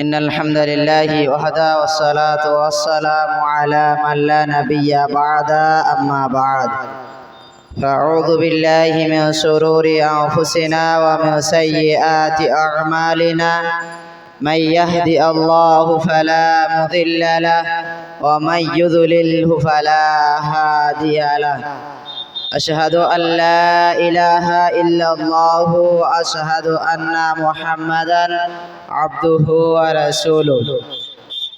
إن الحمد لله وحده والصلاة والسلام على من لا نبي بعد أما بعد. فأعوذ بالله من شرور أنفسنا ومن سيئات أعمالنا. من يهد الله فلا مضل له ومن يضلله فلا هادي له. أشهد أن لا إله إلا الله وأشهد أن محمدا عبده ورسوله.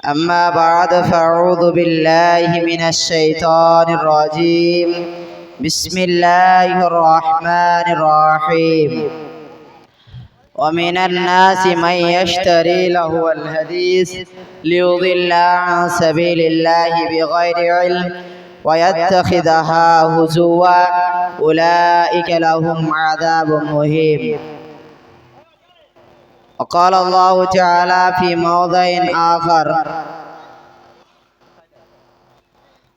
أما بعد فأعوذ بالله من الشيطان الرجيم. بسم الله الرحمن الرحيم. ومن الناس من يشتري له الحديث ليضل عن سبيل الله بغير علم. ويتخذها هزوا. أولئك لهم عذاب مهين. وقال الله تعالى في موضع آخر.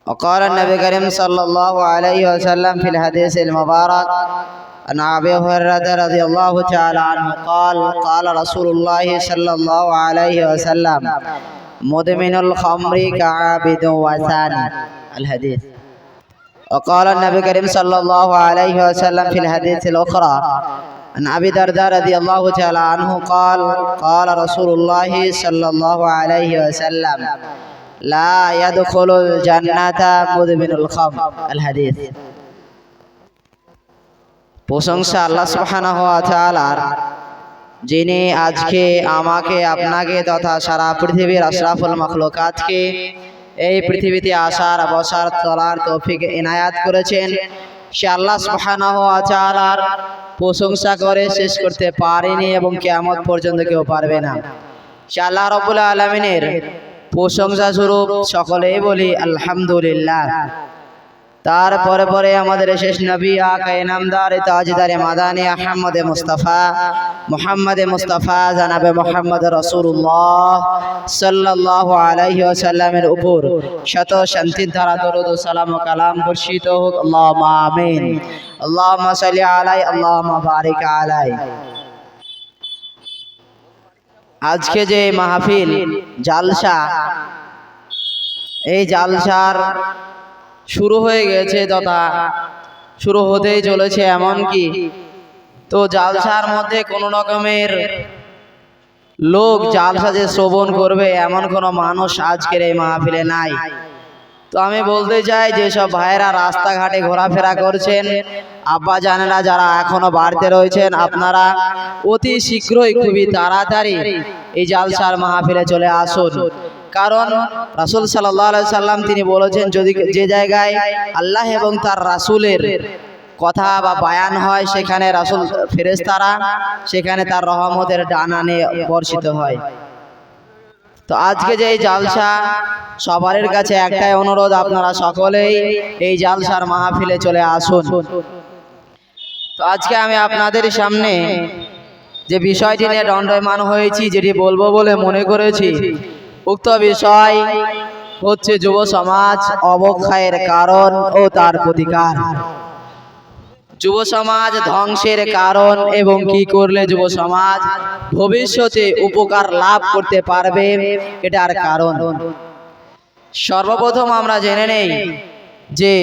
وقال النبي الكريم صلى الله عليه وسلم في الحديث المبارك عن أبي هريرة رضي الله تعالى عنه قال قال رسول الله صلى الله عليه وسلم مدمن الخمر كعابد وثاني الحديث وقال النبي الكريم صلى الله عليه وسلم في الحديث الاخرى عن ابي درداء رضي الله تعالى عنه قال قال رسول الله صلى الله عليه وسلم لا يدخل الجنة مدمن الخمر الحديث প্রশংসা আল্লাহ সুবহানাহু ওয়া তাআলার যিনি আজকে আমাকে আপনাকে তথা সারা পৃথিবীর আশরাফুল মাখলুকাতকে এই পৃথিবীতে আসার, বসার, চলার তৌফিক এনায়াত করেছেন। সে আল্লাহ সুবহানাহু ওয়া প্রশংসা করে শেষ করতে পারেনি এবং কিয়ামত পর্যন্ত কেউ পারবে না। সে আল্লাহ রবুল্লা আলামিনের প্রশংসা স্বরূপ সকলেই বলি, আলহামদুলিল্লাহ। তারপরে পরে আমাদের শেষ নবী আকা ইনামদার, তাজদারে মাদানি আহমদ মুস্তাফা, মোহাম্মদ মুস্তাফা, জানাবে মোহাম্মদ রসুল্লাহ সাল্লাল্লাহু আলাইহি ওয়াসাল্লামের উপর। শত শান্তির ধারা দরুদ, সালাম কালাম বর্ষিত হোক। আল্লাহুম্মা আমিন। আল্লাহুম্মা সাল্লি আলাই, আল্লাহুম্মা বারিক আলাই। আজকে যে মাহফিল, জালসা, এই জালসার শুরু হয়ে গেছে তথা শুরু হতেই চলেছে এমন কি? তো জালসার মধ্যে কোনো রকমের লোক জালসা যে শ্রবণ করবে, এমন কোনো মানুষ আজকের এই মাহফিলে নাই। তো আমি বলতে চাই, যেসব ভাইয়েরা রাস্তাঘাটে ঘোরাফেরা করছেন, আব্বা জানেরা যারা এখনও বাড়িতে রয়েছেন, আপনারা অতি শীঘ্রই খুবই তাড়াতাড়ি এই জালসার মাহফিলে চলে আসুন। কারণ রাসুল সাল্লাহ সাল্লাম তিনি বলেছেন, যদি যে জায়গায় আল্লাহ এবং তার রাসুলের কথা বা বায়ান হয়, সেখানে রাসুল ফেরেস্তারা সেখানে তার রহমতের ডানানে বর্ষিত হয়। তো আজকে যে এই জালসা সবারের কাছে একটাই অনুরোধ, আপনারা সকলেই এই জালসার মাহফিলে চলে আসুন। তো আজকে আমি আপনাদের সামনে যে বিষয়টি নিয়ে দণ্ডমান হয়েছি, যেটি বলব বলে মনে করেছি উক্ত বিষয় হচ্ছে যুব সমাজ অবক্ষয়ের কারণ ও তার প্রতিকার। যুব সমাজ ধ্বংসের কারণ এবং কি করলে যুব সমাজ ভবিষ্যতে উপকার লাভ করতে পারবে এটার কারণ। সর্বপ্রথম আমরা জেনে নেই যে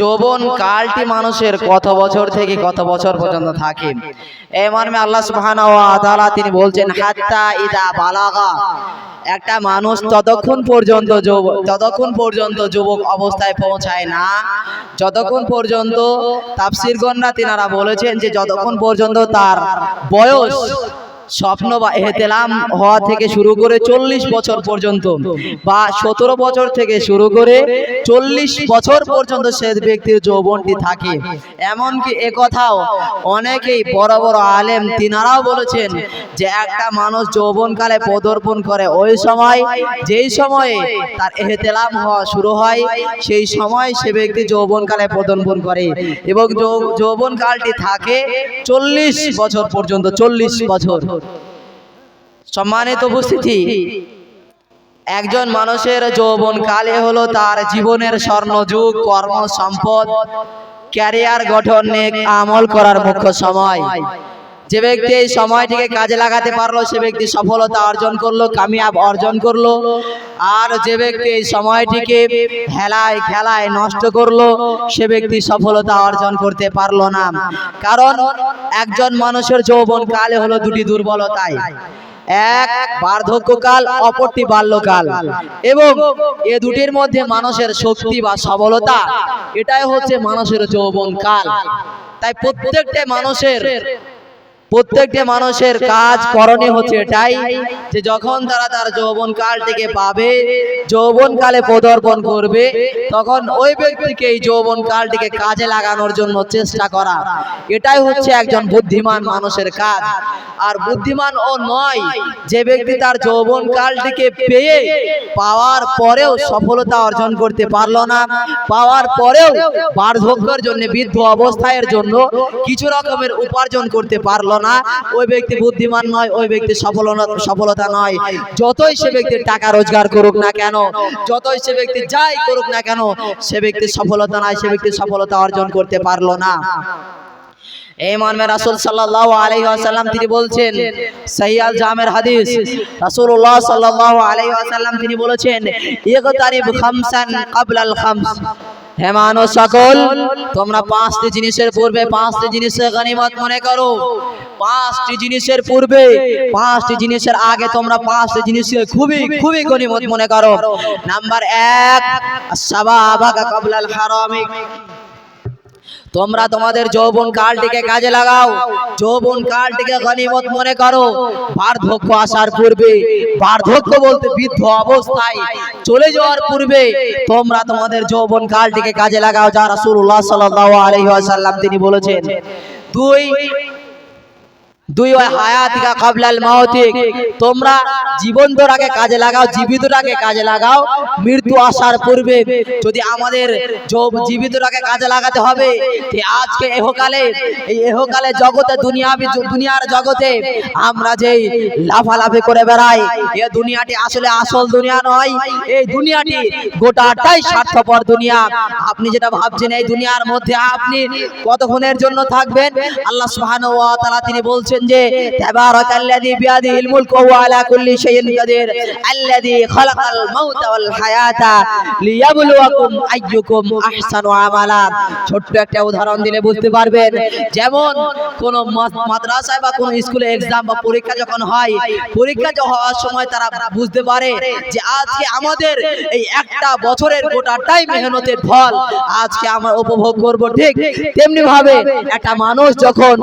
যৌবন কালটি মানুষের কত বছর থেকে কত বছর পর্যন্ত থাকে? এই মর্মে আল্লাহ সুবহানাহু তিনি বলছেন, হাত্তা ইদা বালাগা। একটা মানুষ ততক্ষণ পর্যন্ত ততক্ষণ পর্যন্ত যুবক অবস্থায় পৌঁছায় না। যতক্ষণ পর্যন্ত তাফসিরগণরা তিনারা বলেছেন যে, যতক্ষণ পর্যন্ত তার বয়স স্বপ্ন বা এহতেলাম হওয়া থেকে শুরু করে চল্লিশ বছর পর্যন্ত বা সতেরো বছর থেকে শুরু করে চল্লিশ বছর পর্যন্ত সে ব্যক্তির যৌবনটি থাকে। এমনকি কথাও অনেকেই বড় বড় আলেম তিনারাও বলেছেন যে একটা মানুষ যৌবনকালে পদর্পণ করে। ওই সময় যেই সময়ে তার এহতেলাম হওয়া শুরু হয় সেই সময় সে ব্যক্তি যৌবনকালে পদর্পণ করে। এবং যৌ- যৌবনকালটি থাকে চল্লিশ বছর পর্যন্ত চল্লিশ বছর সম্মানিত উপস্থিতি। একজন মানুষের যৌবন কালে হলো তার জীবনের স্বর্ণযুগ কর্ম সম্পদ ক্যারিয়ার গঠন আমল করার মুখ্য সময়। যে ব্যক্তি এই সময়টিকে কাজে লাগাতে পারল, সে ব্যক্তি সফলতা অর্জন করল, কামিয়াব অর্জন করল। আর যে ব্যক্তি এই সময়টিকে হেলায় খেলায় নষ্ট করল, সে ব্যক্তি সফলতা অর্জন করতে পারল না। কারণ একজন মানুষের যৌবন কালে হলো দুটি দুর্বলতায় এক বার্ধক্যকাল, অপরটি বাল্যকাল। এবং এ দুটির মধ্যে মানুষের শক্তি বা সবলতা এটাই হচ্ছে মানুষের যৌবন কাল। তাই প্রত্যেকটা মানুষের প্রত্যেকটা মানুষের কাজ করণীয় হচ্ছে এটাই যে যখন তারা তার যৌবন কালটিকে পাবে যৌবন কালে পদার্পণ করবে তখন ওই ব্যক্তিকে এই যৌবন কালটিকে কাজে লাগানোর জন্য চেষ্টা করা। এটাই হচ্ছে একজন বুদ্ধিমান মানুষের কাজ। আর বুদ্ধিমান ও নয় যে ব্যক্তি তার যৌবন কালটিকে পেয়ে পাওয়ার পরেও সফলতা অর্জন করতে পারল না। পাওয়ার পরেও বার্ধক্যের জন্য বৃদ্ধ অবস্থায়ের জন্য কিছু রকমের উপার্জন করতে পারল না, ওই ব্যক্তি বুদ্ধিমান নয়, ওই ব্যক্তি সফলতা সফলতা নয়। যতই সে ব্যক্তি টাকা রোজগার করুক না কেন, যতই সে ব্যক্তি যাই করুক না কেন, সে ব্যক্তি সফলতা নয় সে ব্যক্তি সফলতা অর্জন করতে পারল না। এই মর্মে রাসূল সাল্লাল্লাহু আলাইহি ওয়াসাল্লাম তিনি বলছেন সহিয়াল জামের হাদিস, রাসূলুল্লাহ সাল্লাল্লাহু আলাইহি ওয়াসাল্লাম তিনি বলেছেন, ইগতারিব খামসান ক্বাবলাল খামস। হে মানুষ সকল, তোমরা পাঁচটি জিনিসের পূর্বে, পাঁচটি জিনিসের গানিমত মনে করো। পাঁচটি জিনিসের পূর্বে, পাঁচটি জিনিসের আগে তোমরা পাঁচটি জিনিসের খুবই খুবই গনিমত মনে করো। নাম্বার এক সাবাবাকা কবলাল হারামিক। তোমরা তোমাদের যৌবন কালটিকে কাজে লাগাও। যৌবন কালটিকে গনিমত মনে করো। বার্ধক্য আসার পূর্বে, বার্ধক্য বলতে বৃদ্ধ অবস্থায় চলে যাওয়ার পূর্বে তোমরা তোমাদের যৌবন কালটিকে কাজে লাগাও, যা রাসূলুল্লাহ সাল্লাল্লাহু আলাইহি ওয়াসাল্লাম তিনি বলেছেন। দুই দুই ওই হায়াতিকা কাবলাল মাউতিক। তোমরা জীবন্তটাকে কাজে লাগাও, জীবিতটাকে কাজে লাগাও। মৃত্যু আসার পূর্বে যদি আমাদের জীবিতটাকে কাজে লাগাতে হবে আজকে এহকালে, এই এহকালে জগতে দুনিয়া দুনিয়ার জগতে আমরা যেই লাফালাফি করে বেড়াই, এ দুনিয়াটি আসলে আসল দুনিয়া নয়, এই দুনিয়াটি গোটাটাই স্বার্থপর দুনিয়া। আপনি যেটা ভাবছেন, এই দুনিয়ার মধ্যে আপনি কতক্ষণের জন্য থাকবেন? আল্লাহ সুবহানাহু ওয়া তাআলা তিনি বলছেন যে তাবারাকাল্লাযী বিয়াদিহিল মুলকু ওয়া আলা কুল্লি শাইইন কাদির। আল্লাযী খালাকাল মাউতা ওয়াল হায়াতা লিয়াবলুয়াকুম আইয়ুকুম আহসানু আমালা। একটা উদাহরণ দিলে বুঝতে পারবেন, যেমন কোন মাদ্রাসায় বা কোন স্কুলে এক্সাম বা পরীক্ষা যখন হয়, পরীক্ষা হওয়ার সময় তারা বুঝতে পারে যে আজকে আমাদের এই একটা বছরের গোটাটাই মেহনতের ফল আজকে আমরা উপভোগ করব ঠিক তেমনি ভাবে একটা মানুষ যখন,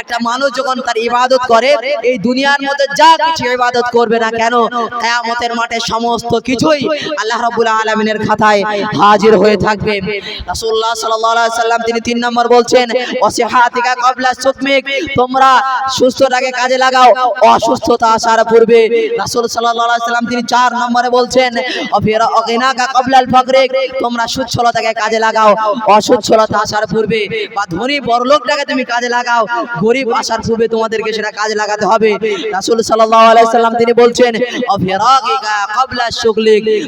একটা মানুষ যখন তার ইবাদত করে, এই দুনিয়ার মধ্যে যা কিছু ইবাদত করবে না কেন, কিয়ামতের মাঠে সমস্ত কিছুই আল্লাহ রাব্বুল আলামিনের খাতায় হাজির হয়ে থাকবে। রাসূলুল্লাহ সাল্লাল্লাহু আলাইহি সাল্লাম তিনি তিন নম্বর বলছেন, ওয়াসিহাতিকা ক্বাবলা সুকমিক, তোমরা সুস্থটাকে কাজে লাগাও, অসুস্থতা আসার পূর্বে। রাসূল সাল্লাল্লাহু আলাইহি সাল্লাম তিনি চার নম্বরে বলছেন, অফিরা অগিনাকা ক্বাবলাল ফাকরিক, তোমরা সুচ্ছলতাকে কাজে লাগাও, অসুচ্ছলতা আসার পূর্বে বা ধনী বড়লোকটাকে তুমি কাজে লাগাও, গরিব আসার পূর্বে তোমাদেরকে সেটা কাজে লাগাতে হবে। রাসূল সাল্লাল্লাহু আলাইহি সাল্লাম তিনি বলছেন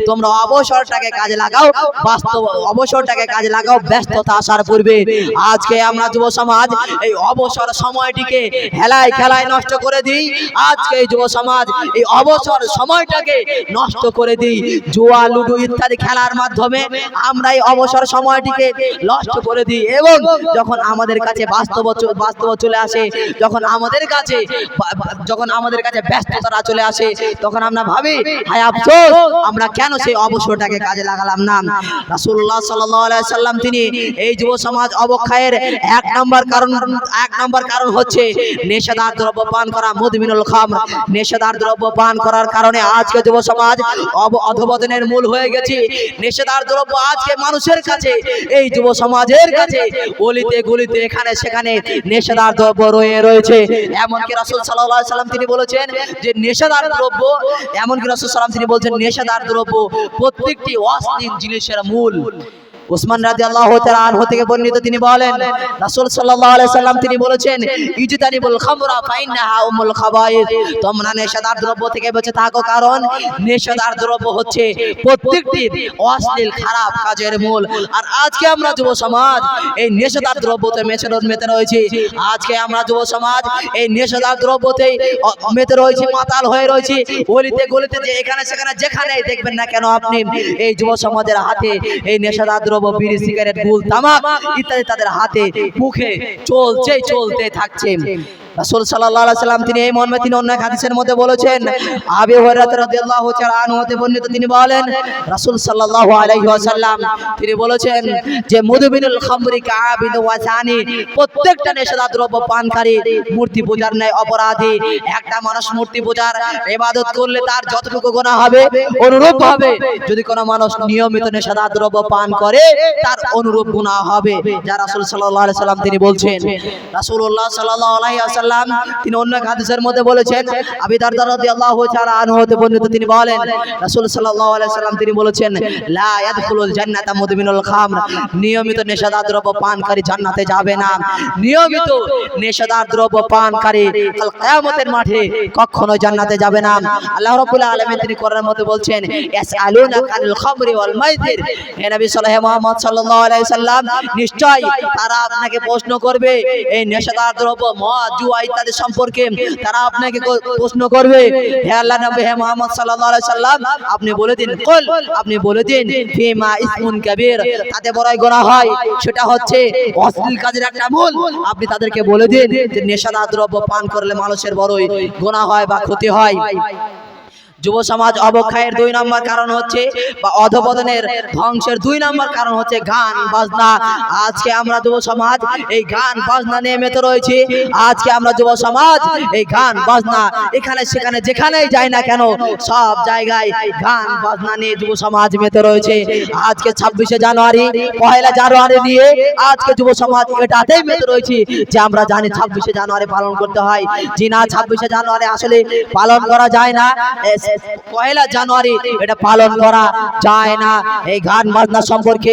তোমরা অবসরটাকে কাজে লাগাও বাস্তব অবসরটাকে কাজে লাগাও ব্যস্ততা আসার পূর্বে। আজকে আমরা যুব সমাজ এই অবসর সময়টিকে হেলায় খেলায় নষ্ট করে দিই। আজকে এই যুব সমাজ এই অবসর সময়টাকে নষ্ট করে দিই। জুয়া লুডু ইত্যাদি খেলার মাধ্যমে আমরা এই অবসর সময়টিকে নষ্ট করে দিই। এবং যখন আমাদের কাছে বাস্তব বাস্তব চলে আসে যখন আমাদের কাছে যখন আমাদের কাছে ব্যস্ততারা চলে আসে তখন আমরা ভাবি হায় আফসোস আমরা কেন সেই অবসরটাকে কাজে লাগালাম না? রাসূলুল্লাহ সাল্লাল্লাহু আলাইহি সাল্লাম তিনি এই যুব সমাজ অবক্ষয়ের এক নাম্বার কারণ এক নাম্বার কারণ হচ্ছে নেশাদার দ্রব্য পান করা মুদমিনুল খামর। নেশাদার দ্রব্য পান করার কারণে আজকে যুব সমাজ অব- অধপতনের মূল হয়ে গেছে। নেশাদার দ্রব্য আজকে মানুষের কাছে এই যুব সমাজের কাছে গলিতে গলিতে এখানে সেখানে নেশাদার দ্রব্য রয়ে রয়েছে। এমনকি রাসুল সাল্লাহ সাল্লাম তিনি বলেছেন যে নেশাদার দ্রব্য, এমনকি রাসুল সাল্লাম তিনি বলছেন নেশাদার দ্রব্য, প্রত্যেকটি অশ্লীল জিনিসের মূল। উসমান রাদিয়াল্লাহু তাআলা আনহু থেকে বর্ণিত তিনি বলেন, রাসূল আলাইহি সাল্লাম তিনি বলেছেন, ইজতানিবুল খামরা ফাইন্নাহা উমুল খাবাইস তোমরা নেশাদার দ্রব্য থেকে বেঁচে থাকো, কারণ নেশাদার দ্রব্য হচ্ছে প্রত্যেকটি অশ্লীল খারাপ কাজের মূল। আর আজকে আমরা যুব সমাজ, এই নেশাদার দ্রব্যতে মেতে মেতে রয়েছি। আজকে আমরা যুব সমাজ, এই নেশাদার দ্রব্যতেই মেতে রয়েছি, মাতাল হয়ে রয়েছি। গলিতে গলিতে যে এখানে সেখানে যেখানে দেখবেন না কেন আপনি, এই যুব সমাজের হাতে এই নেশাদার দ্রব্য বিড়ি সিগারেট গুল তামাক ইত্যাদি তাদের হাতে মুখে চলছে চলতে থাকছে। রাসূল সাল্লাল্লাহু আলাইহি সাল্লাম, তিনি এই মর্মে তিনি অন্য হাদিসের মধ্যে বলেছেন, আবি হুরায়রা রাদিয়াল্লাহু তাআলা বর্ণিত তিনি বলেন, রাসূল সাল্লাল্লাহু আলাইহি ওয়াসাল্লাম, তিনি বলেছেন যে মুদবিনুল খামরি প্রত্যেকটা নেশাদার দ্রব্য পানকারী মূর্তি পূজার ন্যায় অপরাধী। একটা মানুষ মূর্তি পূজার ইবাদত করলে তার যতটুকু গুনাহ হবে, অনুরূপ হবে। যদি কোনো মানুষ নিয়মিত নেশাদার দ্রব্য পান করে, তার অনুরূপ গুনাহ হবে। যা রাসূল সাল্লাল্লাহু আলাইহি তিনি বলছেন, রাসূলুল্লাহ সাল্লাল্লাহু আলাইহি ওয়াসাল্লাম তিনি অন্য এক হাদিসের মধ্যে বলেছেন আবি দারদা রাদিয়াল্লাহু তাআলা আনহু হতে বর্ণিত তিনি বলেন, রাসূল সাল্লাল্লাহু আলাইহি সাল্লাম তিনি বলেছেন, লা ইয়াদখুলুল জান্নাতা মুদমিনুল খামর, নিয়মিত নেশাদার দ্রব্য পানকারী জান্নাতে যাবে না। নিয়মিত নেশাদার দ্রব্য পানকারী কাল কিয়ামতের মাঠে কখনো জান্নাতে যাবে না। আল্লাহ রাব্বুল আলামিন তিনি কোরআনের মধ্যে বলছেন, ইয়াসআলুনা কানিল খামরি ওয়াল মাইসির হে নবী সাল্লাল্লাহু মুহাম্মদ সাল্লাল্লাহু আলাইহি সাল্লাম নিশ্চয় তারা আপনাকে প্রশ্ন করবে, এই নেশাদার দ্রব্য মদ জুয়া ইত্যাদি সম্পর্কে তারা আপনাকে প্রশ্ন করবে। হে আল্লাহ নবী, হে মোহাম্মদ সাল্লাল্লাহু আলাইহি আপনি বলে দিন, কল, আপনি বলে দিন, ফিমা ইসমুন কাবীর, তাতে বড়ই গুনাহ হয়। সেটা হচ্ছে অশ্লীল কাজের একটা মূল। আপনি তাদেরকে বলে দিন যে নেশাদার দ্রব্য পান করলে মানুষের বড়ই গোনা হয় বা ক্ষতি হয়। যুব সমাজ অবক্ষয়ের দুই নম্বর কারণ হচ্ছে বা অধপতনের ধ্বংসের দুই নম্বর কারণ হচ্ছে গান, বাজনা। আজকে আমরা যুব সমাজ এই গান, বাজনা নিয়ে মেতে রয়েছি। আজকে আমরা যুব সমাজ এই গান, বাজনা এখানে সেখানে যেখানেই যাই না কেন, সব জায়গায় গান, বাজনা নিয়ে যুব সমাজ মেতে রয়েছে। আজকে ছাব্বিশে জানুয়ারি পয়লা জানুয়ারি নিয়ে আজকে যুব সমাজ এটাতেই মেতে রয়েছি যে আমরা জানি ছাব্বিশে জানুয়ারি পালন করতে হয়। জি না, ছাব্বিশে জানুয়ারি আসলে পালন করা যায় না। পয়লা জানুয়ারি এটা পালন করা যায় না। এই গান বাজনা সম্পর্কে